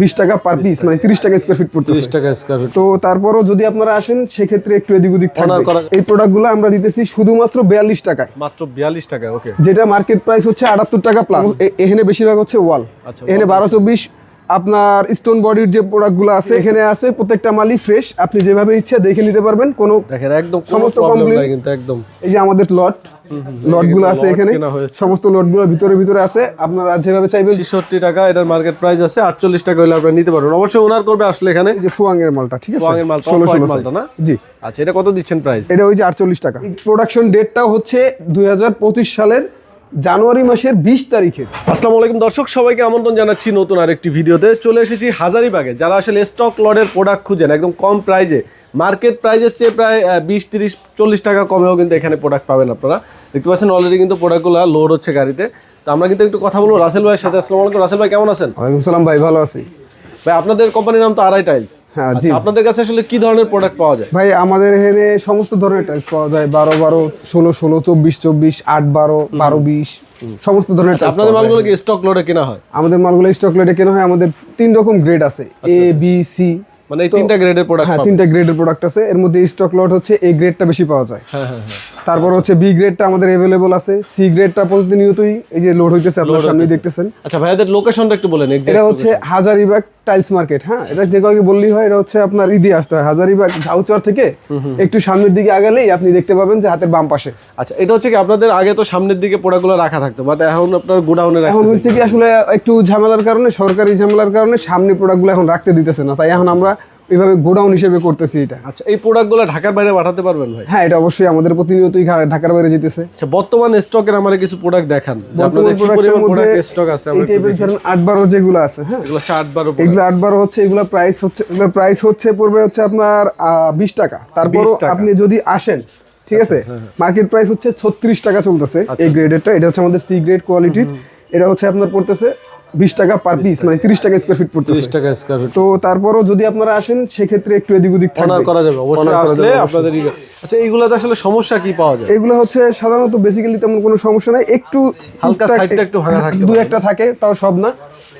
বিশ টাকা per piece মানে তিরিশ টাকা স্কোয়ার ফিট পড়তেছে। টাকা স্কয়ার ফিট তো তারপরও যদি আপনারা আসেন সেক্ষেত্রে একটু এদিক ওদিক থাকবে। এই প্রোডাক্টগুলো আমরা দিতেছি শুধুমাত্র বিয়াল্লিশ টাকায়। মাত্র বিয়াল্লিশ টাকা ওকে যেটা মার্কেট প্রাইস হচ্ছে আটাত্তর টাকা প্লাস এখানে বেশিরভাগ হচ্ছে ওয়াল আচ্ছা, এখানে বারো চব্বিশ আপনার স্টোন বডির যে প্রোডাক্টগুলো আছে এখানে আছে প্রত্যেকটা মালই ফ্রেশ আপনি যেভাবে ইচ্ছা দেখে নিতে পারবেন কোনো দেখেন একদম সমস্ত নাই কিন্তু একদম। এই যে আমাদের লট লটগুলো আছে এখানে। সমস্ত লটগুলো ভিতরে ভিতরে আছে। আপনারা যেভাবে চাইবেন ছেষট্টি টাকা এটার মার্কেট প্রাইস আছে আটচল্লিশ টাকা হলে আপনারা নিতে পারবেন। অবশ্যই ওনার করবে আসলে এখানে। এই যে ফুয়াং এর মালটা ঠিক আছে? ফুয়াং এর মাল, top ষোলো white ষোলো মালটা না? জি। আচ্ছা এটা কত দিচ্ছেন প্রাইস এটা ওই যে আটচল্লিশ টাকা। প্রোডাকশন ডেটটা হচ্ছে দুই হাজার পঁচিশ সালের জানুয়ারি মাসের বিশ তারিখে। আসসালামু আলাইকুম দর্শক, সবাইকে আমন্ত্রণ জানাচ্ছি নতুন আরেকটি ভিডিওতে। চলে এসেছি হাজারিবাগে। যারা আসলে স্টক লডের প্রোডাক্ট খুঁজেন, একদম কম প্রাইজে মার্কেট প্রাইজের চেয়ে প্রায় বিশ, তিরিশ, চল্লিশ টাকা কমেও কিন্তু এখানে প্রোডাক্ট পাবেন আপনারা। দেখতে পাচ্ছেন অলরেডি কিন্তু প্রোডাক্টগুলো লোড হচ্ছে গাড়িতে। তো আমরা কিন্তু একটু কথা বলব রাসেল ভাইয়ের সাথে। আসসালামু আলাইকুম রাসেল ভাই, কেমন আছেন? ওয়ালাইকুম সালাম ভাই, ভালো আছি। ভাই আপনাদের কোম্পানির নাম তো আড়াই টাইলস হ্যাঁ জি। আপনাদের কাছে আসলে কি ধরনের প্রোডাক্ট পাওয়া যায়? ভাই আমাদের এখানে সমস্ত ধরনের টাইলস পাওয়া যায়। বারো বারো ষোলো ষোলো চব্বিশ চব্বিশ আট বারো বারো বিশ সমস্ত ধরনের টাইলস আপনাদের মালগুলো কি স্টক লোডে কেনা হয়? আমাদের মালগুলো স্টক লেটে কেনা হয়। আমাদের তিন রকম গ্রেড আছে। এ বি সি মানে এই তিনটা গ্রেডের প্রোডাক্ট হ্যাঁ তিনটা গ্রেডের প্রোডাক্ট আছে। এর মধ্যে স্টক লট হচ্ছে এ গ্রেডটা বেশি পাওয়া যায়। হ্যাঁ হ্যাঁ তারপর হচ্ছে বি গ্রেডটা আমাদের অ্যাভেলেবল আছে। সি গ্রেডটা প্রতিনিয়তই এই যে লোড হইতেছে আপনার সামনে দেখতেছেন। আচ্ছা ভাইয়াদের লোকেশনটা একটু বলেন এটা হচ্ছে হাজারিবাগ টাইলস মার্কেট হ্যাঁ? এটা যে কয়েক বললেই হয় এটা হচ্ছে আপনার ইদি আসতে হয়। হাজারিবাগ ঝাউচর থেকে একটু সামনের দিকে আগালেই আপনি দেখতে পাবেন যে হাতের বাম পাশে। আচ্ছা এটা হচ্ছে কি আপনাদের আগে তো সামনের দিকে পোড়াগুলো রাখা থাকতো বাট এখন আপনার গোডাউনে এখন হচ্ছে কি আসলে একটু ঝামেলার কারণে সরকারি ঝামেলার কারণে সামনে প্রোডাক্টগুলো এখন রাখতে দিতেছে না। তাই এখন আমরা এইভাবে গোডাউন হিসেবে করতেছি এটা। আচ্ছা এই প্রোডাক্টগুলো ঢাকার বাইরে পাঠাতে পারবেন ভাই? হ্যাঁ এটা অবশ্যই আমাদের প্রতিনিয়তই ঢাকার বাইরে যেতেছে। আচ্ছা বর্তমান স্টকের আমার কিছু প্রোডাক্ট দেখান। আপনাদের কি পরিমাণ প্রোডাক্ট স্টক আছে এই আমরা একটু টাইপের। ধরেন বারো যেগুলো আছে হ্যাঁ? এগুলো ষাট বারো এগুলো আট বারো হচ্ছে এগুলো প্রাইস হচ্ছে এগুলো প্রাইস হচ্ছে পড়বে হচ্ছে আপনার বিশ টাকা। তারপরও আপনি যদি আসেন ঠিক আছে? মার্কেট প্রাইস হচ্ছে ছত্রিশ টাকা চলতেছে এই গ্রেডেরটা এটা হচ্ছে আমাদের সি গ্রেড কোয়ালিটির এটা হচ্ছে আপনার পড়তেছে বিশ টাকা পার পিস মানে তিরিশ টাকা স্কোয়ার ফিট পড়তেছে। তিরিশ টাকা স্কোয়ার ফিট তো তারপরও যদি আপনারা আসেন সেক্ষেত্রে একটু এদিক ওদিক অনার করা যাবে অবশ্যই আসলে আপনাদের আচ্ছা এইগুলোতে আসলে সমস্যা কি পাওয়া যায়? এগুলো হচ্ছে সাধারণত বেসিক্যালি তেমন কোনো সমস্যা নাই একটু হালকা সাইডটা একটু ভাঙা থাকতে দু একটা থাকে তাও সব না।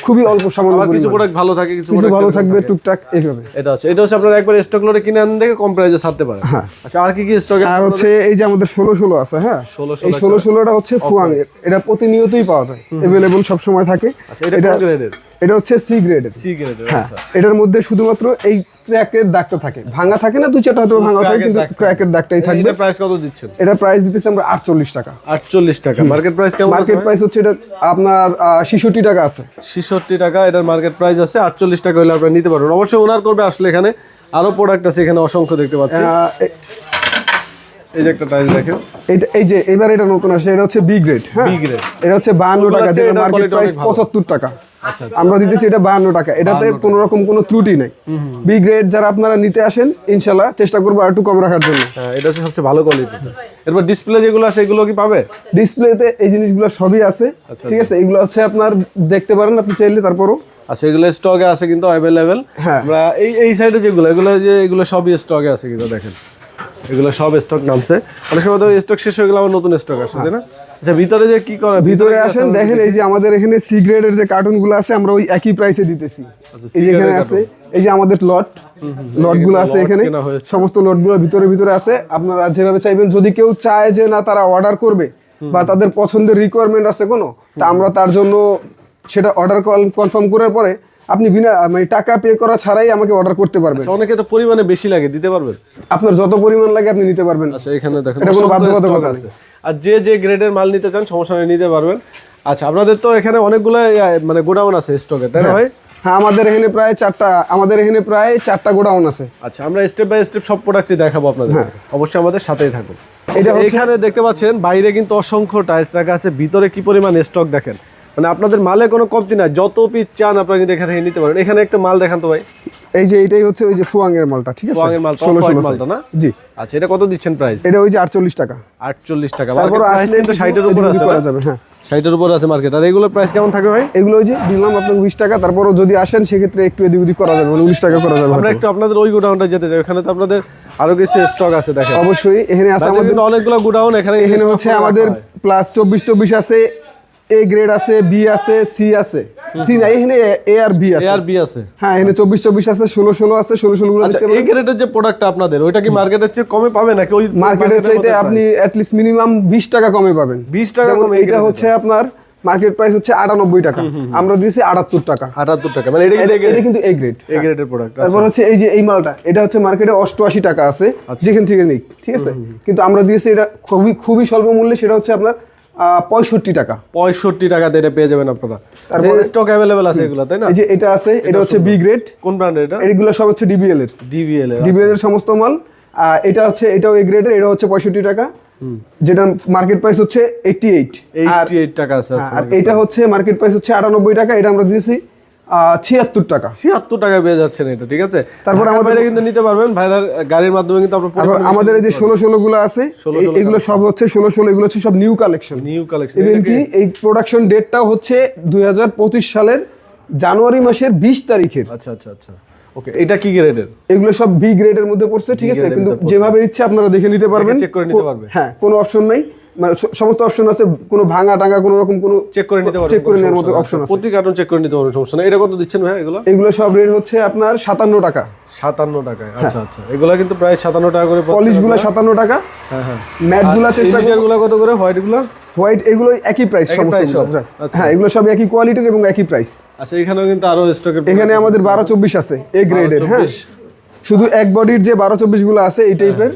খুবই অল্প সামান্য কিছু প্রোডাক্ট ভালো থাকে কিছু product ভালো থাকবে টুকটাক এইভাবে। এটা হচ্ছে এটা হচ্ছে আপনারা একবার স্টক লোডে কিনে আনেন দেখে কম প্রাইসে ছাড়তে পারেন। হ্যাঁ। আচ্ছা আর কি কি স্টক আর হচ্ছে এই যে আমাদের ষোলো ষোলো আছে হ্যাঁ? 16 এই ষোলো ষোলোটা হচ্ছে ফুয়াং এটা প্রতিনিয়তই পাওয়া যায়। এভেলেবল সব সময় থাকে। আচ্ছা এটা গ্রেডের এটা হচ্ছে সি গ্রেডের সি গ্রেডের হ্যাঁ আচ্ছা। এটার মধ্যে শুধুমাত্র এই ক্র্যাকের দাগটা থাকে। ভাঙা থাকে না দুই চারটা হয়তো ভাঙা থাকে কিন্তু ক্র্যাকের দাগটাই থাকবে। এটা প্রাইস কত দিচ্ছেন? এটা প্রাইস দিতেছে আমরা আটচল্লিশ টাকা। আটচল্লিশ টাকা। মার্কেট প্রাইস কেমন মার্কেট প্রাইস হচ্ছে এটা আপনার ছেষট্টি টাকা আছে। ছেষট্টি টাকা এটার মার্কেট প্রাইস আছে আটচল্লিশ টাকা হলে আপনারা নিতে পারবেন। অবশ্যই ওনার করবে আসলে এখানে আরও প্রোডাক্ট আছে এখানে অসংখ্য দেখতে পাচ্ছি। এই যে একটা টাইল দেখেন। এটা এই যে এবার এটা নতুন আসছে এটা হচ্ছে বি গ্রেড হ্যাঁ। এটা হচ্ছে টাকা যেটা মার্কেট প্রাইস টাকা। আচ্ছা আমরা দিতেছি এটা বাহান্ন টাকা। এটাতে কোনো রকম কোনো ত্রুটি নাই। বি গ্রেড যারা আপনারা নিতে আসেন ইনশাল্লাহ চেষ্টা করব আর একটু কম রাখার জন্য। হ্যাঁ এটা হচ্ছে সবচেয়ে ভালো কোয়ালিটি এরপর ডিসপ্লে যেগুলো আছে এগুলো কি পাবে? ডিসপ্লেতে এই জিনিসগুলো সবই আছে। আচ্ছা, ঠিক আছে এগুলো হচ্ছে আপনার দেখতে পারেন আপনি চাইলে তারপরও। আচ্ছা এগুলো স্টকে আছে কিন্তু অ্যাভেলেবেল। আমরা এই এই সাইডে যেগুলো এগুলো যে এগুলো সবই স্টকে আছে কিন্তু দেখেন। এগুলো সব স্টক নামছে। অনেক সময় তো স্টক শেষ হয়ে গেলে আবার নতুন স্টক আসছে তাই না? আচ্ছা ভিতরে যে কি করে ভিতরে আসেন দেখেন এই যে আমাদের এখানে সি গ্রেডের যে কার্টুনগুলো আছে আমরা ওই একই প্রাইসে দিতেছি। আচ্ছা, এই যে এখানে আছে এই যে আমাদের লট লটগুলো আছে এখানে। সমস্ত লটগুলো ভিতরে ভিতরে আছে। আপনারা যেভাবে চাইবেন যদি কেউ চায় যে না তারা অর্ডার করবে বা তাদের পছন্দের রিকোয়ারমেন্ট আছে কোনো তা আমরা তার জন্য সেটা অর্ডার কনফার্ম করার পরে আপনি বিনা মানে টাকা পে করা ছাড়াই আমাকে অর্ডার করতে পারবেন। আচ্ছা, অনেকে তো পরিমাণে বেশি লাগে দিতে পারবেন? আপনার যত পরিমাণ লাগে আপনি নিতে পারবেন। আচ্ছা এখানে দেখেন এটা কোনো বাধ্যবাধকতা আছে। আর যে যে গ্রেডের মাল নিতে চান সমস্যা নেই নিতে পারবেন। আচ্ছা আপনাদের তো এখানে অনেকগুলো মানে গোডাউন আছে স্টকে তাই না ভাই? হ্যাঁ আমাদের এখানে প্রায় চারটা আমাদের এখানে প্রায় চারটা গোডাউন আছে। আচ্ছা আমরা স্টেপ বাই স্টেপ সব প্রোডাক্টই দেখাবো আপনাদের। অবশ্যই আমাদের সাথেই থাকুন। হ্যাঁ। এটা এখানে দেখতে পাচ্ছেন বাইরে কিন্তু অসংখ্য টাইলস রাখা আছে ভিতরে কি পরিমাণ স্টক দেখেন? মানে আপনাদের মালে কোনো কমতি নাই। যত পিস চান আপনারা কিন্তু এখানে নিতে পারেন। এখানে একটা মাল দেখান তো ভাই। এই যে এটাই হচ্ছে ওই যে ফুয়াং এর মালটা ঠিক আছে? ফুয়াং এর মালটা, ষোলো ষোলো মালটা না? জি। আচ্ছা এটা কত দিচ্ছেন প্রাইস এটা ওই যে আটচল্লিশ টাকা। আটচল্লিশ টাকা। তারপর আসলে কিন্তু ষাটের উপর আছে করা যাবে হ্যাঁ। ষাটের উপর আছে মার্কেট আর এগুলোর প্রাইস কেমন থাকবে ভাই? এগুলো ওই যে দিলাম আপনাকে বিশ টাকা তারপরও যদি আসেন সেক্ষেত্রে একটু এদিক ওদিক করা যাবে মানে উনিশ টাকা করা যাবে আমরা একটু আপনাদের ওই গোডাউনটা যেতে চাই। ওখানে তো আপনাদের আরও কিছু স্টক আছে দেখেন। অবশ্যই এখানে আছে আমাদের অনেকগুলো গোডাউন এখানে এখানে হচ্ছে আমাদের প্লাস চব্বিশ চব্বিশ আছে এ গ্রেড আছে বি আছে সি আছে। সি নাই এখানে এ আর বি আছে। এ আর বি আছে। হ্যাঁ এখানে চব্বিশ চব্বিশ আছে ষোলো ষোলো আছে ষোলো ষোলো গুলো আচ্ছা দেখতে এই গ্রেডের যে প্রোডাক্টটা আপনাদের ওইটা কি মার্কেটের চেয়ে কমে পাবে নাকি ওই মার্কেটের চাইতে আপনি অ্যাটলিস্ট মিনিমাম বিশ টাকা কমে পাবেন। 20 টাকা কমে এটা হচ্ছে আপনার মার্কেট প্রাইস হচ্ছে আটানব্বই টাকা। আমরা দিয়েছি আটাত্তর টাকা। আটাত্তর টাকা মানে এটা এটা কিন্তু এ গ্রেড এ গ্রেডের প্রোডাক্ট তারপর হচ্ছে এই যে এই মালটা এটা হচ্ছে মার্কেটে অষ্টআশি টাকা আছে আচ্ছা। যেখান থেকে নিক ঠিক আছে? কিন্তু আমরা দিয়েছি এটা খুবই খুবই স্বল্প মূল্যে সেটা হচ্ছে আপনার পঁয়ষট্টি টাকা। পঁয়ষট্টি টাকাতে এটা পেয়ে যাবেন আপনারা। যে স্টক অ্যাভেলেবেল আছে এগুলো তাই না? এই যে এটা আছে এটা হচ্ছে বি গ্রেড কোন ব্র্যান্ডের এটা? এগুলো সব হচ্ছে ডিবিএল এর। ডিবিএল এর ডিবিএল এর সমস্ত মাল। এটা হচ্ছে এটাও এ গ্রেডের এটা হচ্ছে পঁয়ষট্টি টাকা। যেটা মার্কেট প্রাইস হচ্ছে এইটটি এইট আর 88 টাকা আছে আচ্ছা। আর এটা হচ্ছে মার্কেট প্রাইস হচ্ছে আটানব্বই টাকা এটা আমরা দিয়েছি। ছিয়াত্তর টাকা। 76 টাকায় পেয়ে যাচ্ছেন এটা ঠিক আছে? তারপর আমাদের- কিন্তু নিতে পারবেন ভাইরার গাড়ির মাধ্যমে কিন্তু আপনারা আমাদের এই যে ষোলো ষোলো গুলো আছে এগুলো সব হচ্ছে ষোলো ষোলো এগুলো হচ্ছে সব new collection new collection even কি এই প্রোডাকশন ডেটটাও হচ্ছে দুই হাজার পঁচিশ সালের জানুয়ারি মাসের বিশ তারিখের। আচ্ছা আচ্ছা আচ্ছা। ওকে এটা কি গ্রেডের এগুলো সব বি গ্রেডের মধ্যে পড়ছে ঠিক আছে? কিন্তু যেভাবে ইচ্ছে আপনারা দেখে নিতে পারবেন। Check করে নিতে কো- পারবে। হ্যাঁ কোনো অপশন নাই। মানে সমস্ত অপশন আছে কোনো ভাঙা টাঙা কোনো রকম কোনো চেক করে নিতে পারবেন চেক করে নেওয়ার মতো অপশন আছে। প্রতি কার্টন চেক করে নিতে পারবেন সমস্যা নেই। এটা কত দিচ্ছেন ভাই এগুলো? এগুলো সব রেট হচ্ছে আপনার সাতান্ন টাকা। সাতান্ন টাকায় আচ্ছা আচ্ছা। এগুলো কিন্তু প্রায় সাতান্ন টাকা করে পাচ্ছেন পলিশগুলা সাতান্ন টাকা। হ্যাঁ হ্যাঁ। ম্যাটগুলা চেষ্টা গুলো কত করে? হোয়াইটগুলো হোয়াইট এগুলো একই প্রাইস সমস্ত। আচ্ছা। হ্যাঁ এগুলো সব একই কোয়ালিটির এবং একই প্রাইস আচ্ছা এখানেও কিন্তু আরও স্টকের এখানে আমাদের বারো চব্বিশ আছে এ গ্রেডের হ্যাঁ। 24 শুধু এক বডির যে বারো চব্বিশগুলো আছে এই টাইপের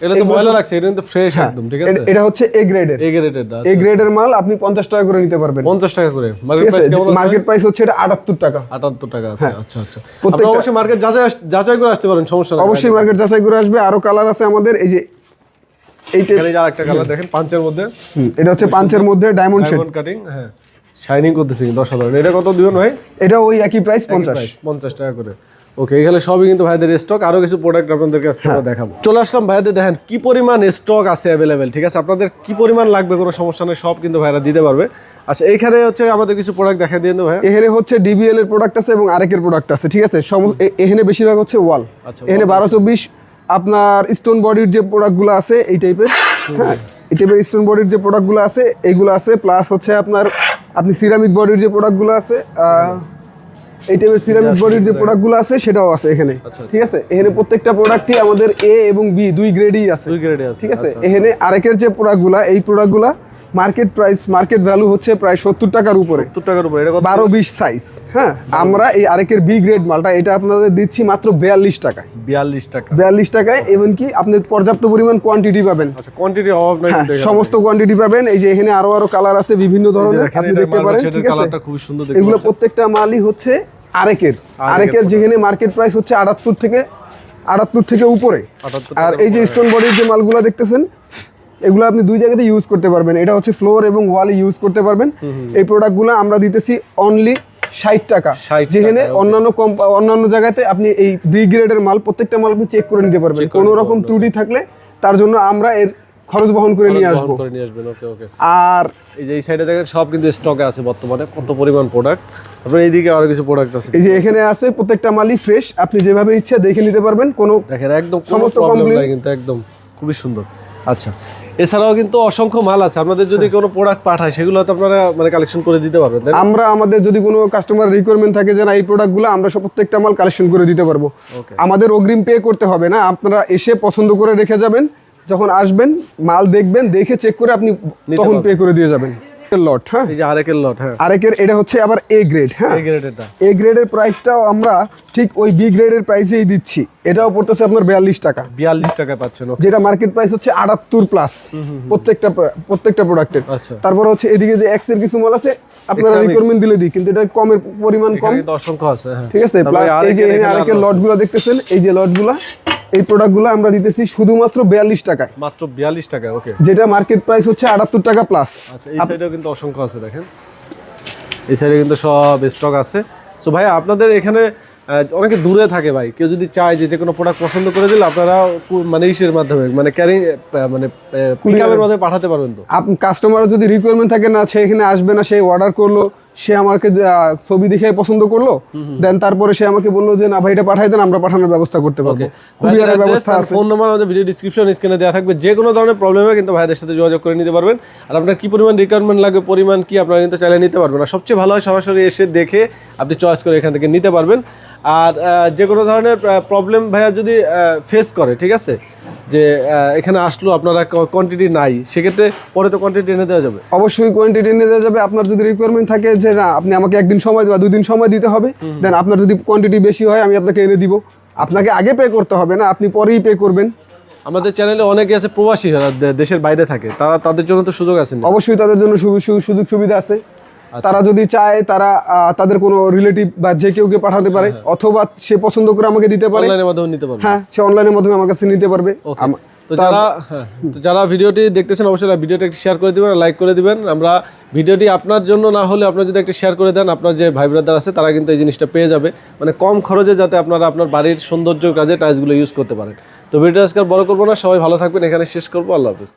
এটা তো ময়লা লাগছে এটা কিন্তু ফ্রেশ একদম ঠিক আছে? এটা হচ্ছে এ গ্রেডের এ গ্রেডের মাল আপনি পঞ্চাশ টাকা করে নিতে পারবেন। পঞ্চাশ টাকা করে। মার্কেট প্রাইস হচ্ছে এটা আটাত্তর টাকা। আটাত্তর টাকা আচ্ছা আচ্ছা। প্রত্যেকটা- অবশ্যই মার্কেট যাচাই যাচাই করে আসতে পারেন সমস্যা নেই। অবশ্যই মার্কেট যাচাই করে আসবে। আরও কালার আছে আমাদের এই যে এই টাইপ আরেকটা কালার দেখেন পাঁচের মধ্যে। এটা হচ্ছে পাঁচের মধ্যে ডায়মন্ড শেড কাটিং হ্যাঁ। শাইনিং করতেছে কিন্তু অসাধারণ এটা কত দিবেন ভাই? এটা ওই একই প্রাইস পঞ্চাশ। পঞ্চাশ টাকা করে। ওকে এখানে সবই কিন্তু ভাইদের স্টক আরও কিছু প্রোডাক্ট আপনাদেরকে আজকে আমরা দেখাবো। চলে আসলাম ভাইদের দেখেন কি পরিমাণ স্টক আছে অ্যাভেলেবেল ঠিক আছে? আপনাদের কি পরিমাণ লাগবে কোনো সমস্যা নেই সব কিন্তু ভাইরা দিতে পারবে। আচ্ছা এইখানে হচ্ছে আমাদের কিছু প্রোডাক্ট দেখা দিয়ে ভাই। এখানে হচ্ছে ডিবিএল এর প্রোডাক্ট আছে এবং আরেকের প্রোডাক্ট আছে ঠিক আছে? এখানে বেশিরভাগ হচ্ছে ওয়াল আচ্ছা, এখানে বারো চব্বিশ আপনার স্টোন বডির যে প্রোডাক্টগুলো আছে এই টাইপের হ্যাঁ? এই টাইপের স্টোন বডির যে প্রোডাক্টগুলো আছে এইগুলো আছে প্লাস হচ্ছে আপনার আপনি সিরামিক বডির যে প্রোডাক্টগুলো আছে এই টাইপের সিরামিক বডির যে প্রোডাক্টগুলো আছে সেটাও আছে এখানে। আচ্ছা, ঠিক আছে? এখানে প্রত্যেকটা প্রোডাক্টই আমাদের এ এবং বি দুই গ্রেডই আছে। দুই গ্রেডে আছে ঠিক আছে? আচ্ছা, এখানে আরেকের যে প্রোডাক্টগুলা এই প্রোডাক্টগুলা মার্কেট প্রাইস মার্কেট ভ্যালু হচ্ছে প্রায় সত্তর টাকার উপরে। সত্তর টাকার উপরে এটা বারো বিশ সাইজ হ্যাঁ? আমরা এই আরেকের বি গ্রেড মালটা এটা আপনাদের দিচ্ছি মাত্র বিয়াল্লিশ টাকায়। বিয়াল্লিশ টাকা। বিয়াল্লিশ টাকায় এবং কি আপনি পর্যাপ্ত পরিমাণ কোয়ান্টিটি পাবেন। আচ্ছা অভাব নাই হ্যাঁ সমস্ত কোয়ান্টিটি পাবেন। এই যে এখানে আরও আরও কালার আছে বিভিন্ন ধরনের। আপনি দেখতে পারেন ঠিক আছে? এগুলো প্রত্যেকটা মালই হচ্ছে আরেকের আরেকের যেখানে মার্কেট প্রাইস হচ্ছে আটাত্তর থেকে আটাত্তর থেকে উপরে। আর এই যে স্টোন বডির যে মালগুলো দেখতেছেন এগুলো আপনি দুই জায়গাতে ইউজ করতে পারবেন। এটা হচ্ছে ফ্লোর এবং ওয়ালে ইউজ করতে পারবেন। এই প্রোডাক্টগুলো আমরা দিতেছি অনলি ষাট টাকা। যেখানে অন্যান্য অন্যান্য জায়গাতে আপনি এই বি গ্রেডের মাল প্রত্যেকটা মাল আপনি চেক করে নিতে পারবেন। কোনো রকম ত্রুটি থাকলে তার জন্য আমরা এর খরচ বহন করে নিয়ে আসব। করে নিয়ে আসবেন ওকে ওকে আর এই যে এই সাইডে দেখেন সব কিন্তু স্টকে আছে বর্তমানে কত পরিমাণ প্রোডাক্ট তারপরে এইদিকে আরও কিছু প্রোডাক্ট আছে। এই যে এখানে আছে প্রত্যেকটা মালই ফ্রেশ আপনি যেভাবে ইচ্ছা দেখে নিতে পারবেন কোনো দেখেন একদম সমস্ত নাই কিন্তু একদম খুবই সুন্দর। আচ্ছা এছাড়াও কিন্তু অসংখ্য মাল আছে। আপনাদের যদি কোনো প্রোডাক্ট পাঠায় সেগুলো তো আপনারা মানে কালেকশন করে দিতে পারবেন আমরা আমাদের যদি কোনো কাস্টমার রিকোয়ারমেন্ট থাকে যে না এই প্রোডাক্টগুলো আমরা সব প্রত্যেকটা মাল কালেকশন করে দিতে পারব। আমাদের অগ্রিম পে করতে হবে না। আপনারা এসে পছন্দ করে রেখে যাবেন। যখন আসবেন মাল দেখবেন দেখে চেক করে আপনি তখন পে করে দিয়ে যাবেন। লট হ্যাঁ? এই যে আরেকের লট হ্যাঁ। আরেকের এটা হচ্ছে আবার এ গ্রেড হ্যাঁ? গ্রেডেরটা এ গ্রেডের প্রাইসটাও আমরা ঠিক ওই বি গ্রেডের প্রাইসেই দিচ্ছি। এটাও পড়তেছে আপনার বিয়াল্লিশ টাকা। বিয়াল্লিশ টাকায় পাচ্ছেন যেটা মার্কেট প্রাইস হচ্ছে আটাত্তর প্লাস প্রত্যেকটা প্রত্যেকটা প্রোডাক্টের আচ্ছা। তারপর হচ্ছে এদিকে যে এক্সের কিছু মাল আছে আপনারা রিকোয়ারমেন্ট দিলে দিই কিন্তু এটা কমের পরিমাণ কম। অসংখ্য আছে হ্যাঁ। ঠিক আছে? প্লাস এই যে আরেকের আরো- লটগুলো দেখতেছেন এই যে লটগুলো এই প্রোডাক্টগুলো আমরা দিতেছি শুধুমাত্র বিয়াল্লিশ টাকায়। মাত্র বিয়াল্লিশ টাকা ওকে যেটা মার্কেট প্রাইস হচ্ছে আটাত্তর টাকা প্লাস আচ্ছা এই সাইডেও কিন্তু অসংখ্য আছে দেখেন। এই সাইডে কিন্তু সব স্টক আছে। সো ভাই আপনাদের এখানে অনেকে দূরে থাকে ভাই। কেউ যদি চায় যে যে কোনো প্রোডাক্ট পছন্দ করে দিলে আপনারা মানে ইসের মাধ্যমে মানে ক্যারিং মানে পিকআপের মাধ্যমে পাঠাতে পারবেন তো। কাস্টমার যদি রিকোয়ারমেন্ট থাকে না সে এখানে আসবে না সে অর্ডার করল সে আমাকে ছবি দেখে পছন্দ করল দেন তারপরে সে আমাকে বলল যে না ভাই এটা পাঠাই দেন আমরা পাঠানোর ব্যবস্থা করতে পারব। কুরিয়ারের ব্যবস্থা আছে। ফোন নাম্বার আমাদের ভিডিও ডিসক্রিপশন স্ক্রিনে দেওয়া থাকবে। যে কোনো ধরনের প্রবলেমে কিন্তু ভাইদের সাথে যোগাযোগ করে নিতে পারবেন। আর আপনার কি পরিমাণ রিকোয়ারমেন্ট লাগবে পরিমাণ কি আপনারা কিন্তু চাইলে নিতে পারবেন। আর সবচেয়ে ভালো হয় সরাসরি এসে দেখে আপনি চয়েস করে এখান থেকে নিতে পারবেন। আর যে কোনো ধরনের প্রবলেম ভাইয়া যদি ফেস করে ঠিক আছে? যে এখানে আসলো আপনারা কোয়ান্টিটি নাই। সেক্ষেত্রে পরে তো কোয়ান্টিটি এনে দেওয়া যাবে। অবশ্যই কোয়ান্টিটি নিয়ে দেওয়া যাবে। আপনার যদি রিকোয়ারমেন্ট থাকে যে না আপনি আমাকে একদিন সময় বা দুদিন সময় দিতে হবে দেন আপনার যদি কোয়ান্টিটি বেশি হয় আমি আপনাকে এনে দিব। আপনাকে আগে পে করতে হবে না আপনি পরেই পে করবেন। আমাদের চ্যানেলে অনেকে আছে প্রবাসী যারা দেশের বাইরে থাকে তারা তাদের জন্য তো সুযোগ আছে অবশ্যই তাদের জন্য সুযোগ সুবিধা আছে। তারা যদি চায় তারা তাদের কোনো রিলেটিভ বা যে কেউ কে পাঠাতে পারে অথবা সে পছন্দ করে আমাকে দিতে পারে। অনলাইনের মাধ্যমে নিতে পারবেন হ্যাঁ সে অনলাইনের মাধ্যমে আমার কাছে নিতে পারবে। তো যারা হ্যাঁ যারা ভিডিওটি দেখতেছেন অবশ্যই ভিডিওটা একটু শেয়ার করে দিবেন লাইক করে দিবেন। আমরা ভিডিওটি আপনার জন্য না হলে আপনারা যদি একটা শেয়ার করে দেন আপনার যে ভাই ব্রাদার আছে তারা কিন্তু এই জিনিসটা পেয়ে যাবে। মানে কম খরচে যাতে আপনারা আপনার বাড়ির সৌন্দর্য কাজে টাইলসগুলো ইউজ করতে পারেন। তো ভিডিও আজকে বড় করব না। সবাই ভালো থাকবেন। এখানে শেষ করব। আল্লাহ হাফিজ।